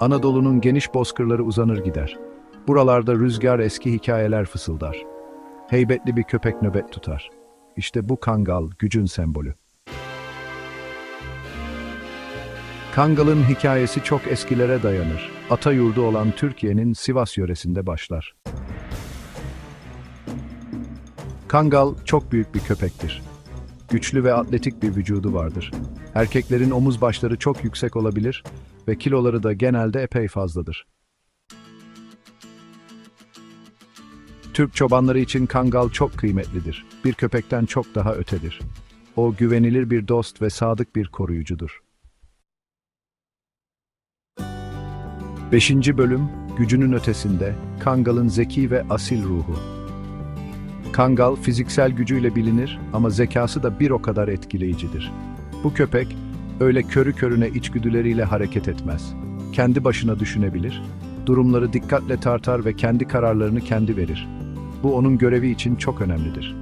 Anadolu'nun geniş bozkırları uzanır gider. Buralarda rüzgar eski hikayeler fısıldar. Heybetli bir köpek nöbet tutar. İşte bu Kangal, gücün sembolü. Kangal'ın hikayesi çok eskilere dayanır. Ata yurdu olan Türkiye'nin Sivas yöresinde başlar. Kangal çok büyük bir köpektir. Güçlü ve atletik bir vücudu vardır. Erkeklerin omuz başları çok yüksek olabilir ve kiloları da genelde epey fazladır. Türk çobanları için kangal çok kıymetlidir. Bir köpekten çok daha ötedir. O güvenilir bir dost ve sadık bir koruyucudur. 5. bölüm Gücünün ötesinde Kangal'ın zeki ve asil ruhu. Kangal fiziksel gücüyle bilinir ama zekası da bir o kadar etkileyicidir. Bu köpek öyle körü körüne içgüdüleriyle hareket etmez. Kendi başına düşünebilir, durumları dikkatle tartar ve kendi kararlarını kendi verir. Bu onun görevi için çok önemlidir.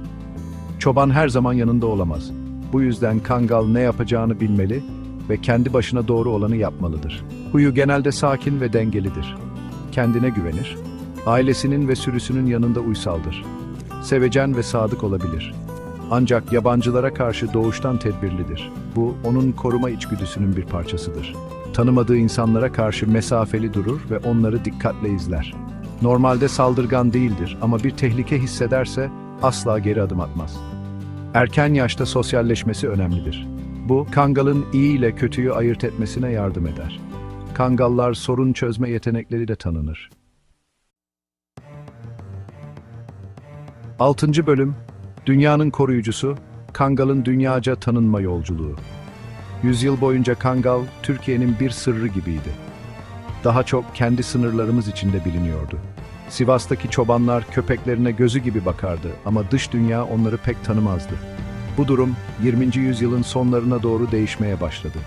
Çoban her zaman yanında olamaz. Bu yüzden Kangal ne yapacağını bilmeli ve kendi başına doğru olanı yapmalıdır. Huyu genelde sakin ve dengelidir. Kendine güvenir, ailesinin ve sürüsünün yanında uysaldır. Sevecen ve sadık olabilir. Ancak yabancılara karşı doğuştan tedbirlidir. Bu, onun koruma içgüdüsünün bir parçasıdır. Tanımadığı insanlara karşı mesafeli durur ve onları dikkatle izler. Normalde saldırgan değildir ama bir tehlike hissederse asla geri adım atmaz. Erken yaşta sosyalleşmesi önemlidir. Bu, Kangal'ın iyi ile kötüyü ayırt etmesine yardım eder. Kangallar sorun çözme yetenekleriyle tanınır. 6. bölüm Dünyanın koruyucusu, Kangal'ın dünyaca tanınma yolculuğu. Yüzyıl boyunca Kangal, Türkiye'nin bir sırrı gibiydi. Daha çok kendi sınırlarımız içinde biliniyordu. Sivas'taki çobanlar köpeklerine gözü gibi bakardı ama dış dünya onları pek tanımazdı. Bu durum 20. yüzyılın sonlarına doğru değişmeye başladı.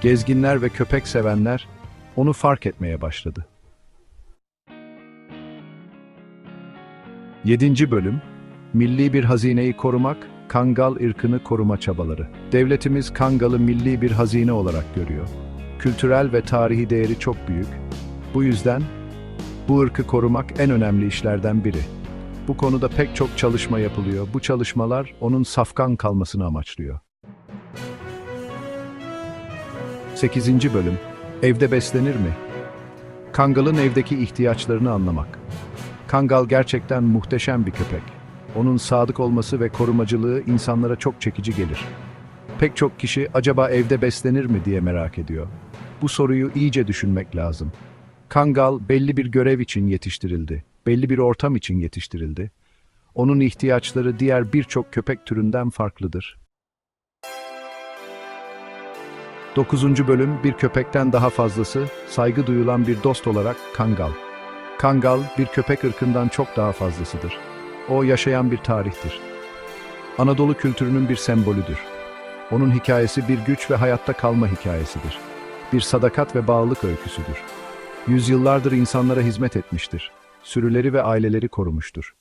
Gezginler ve köpek sevenler onu fark etmeye başladı. 7. bölüm Milli bir hazineyi korumak, Kangal ırkını koruma çabaları. Devletimiz Kangal'ı milli bir hazine olarak görüyor. Kültürel ve tarihi değeri çok büyük. Bu yüzden bu ırkı korumak en önemli işlerden biri. Bu konuda pek çok çalışma yapılıyor. Bu çalışmalar onun safkan kalmasını amaçlıyor. 8. bölüm Evde beslenir mi? Kangal'ın evdeki ihtiyaçlarını anlamak. Kangal gerçekten muhteşem bir köpek. Onun sadık olması ve korumacılığı insanlara çok çekici gelir. Pek çok kişi acaba evde beslenir mi diye merak ediyor. Bu soruyu iyice düşünmek lazım. Kangal belli bir görev için yetiştirildi. Belli bir ortam için yetiştirildi. Onun ihtiyaçları diğer birçok köpek türünden farklıdır. 9. bölüm bir köpekten daha fazlası, saygı duyulan bir dost olarak Kangal. Kangal bir köpek ırkından çok daha fazlasıdır. O yaşayan bir tarihtir. Anadolu kültürünün bir sembolüdür. Onun hikayesi bir güç ve hayatta kalma hikayesidir. Bir sadakat ve bağlılık öyküsüdür. Yüzyıllardır insanlara hizmet etmiştir. Sürüleri ve aileleri korumuştur.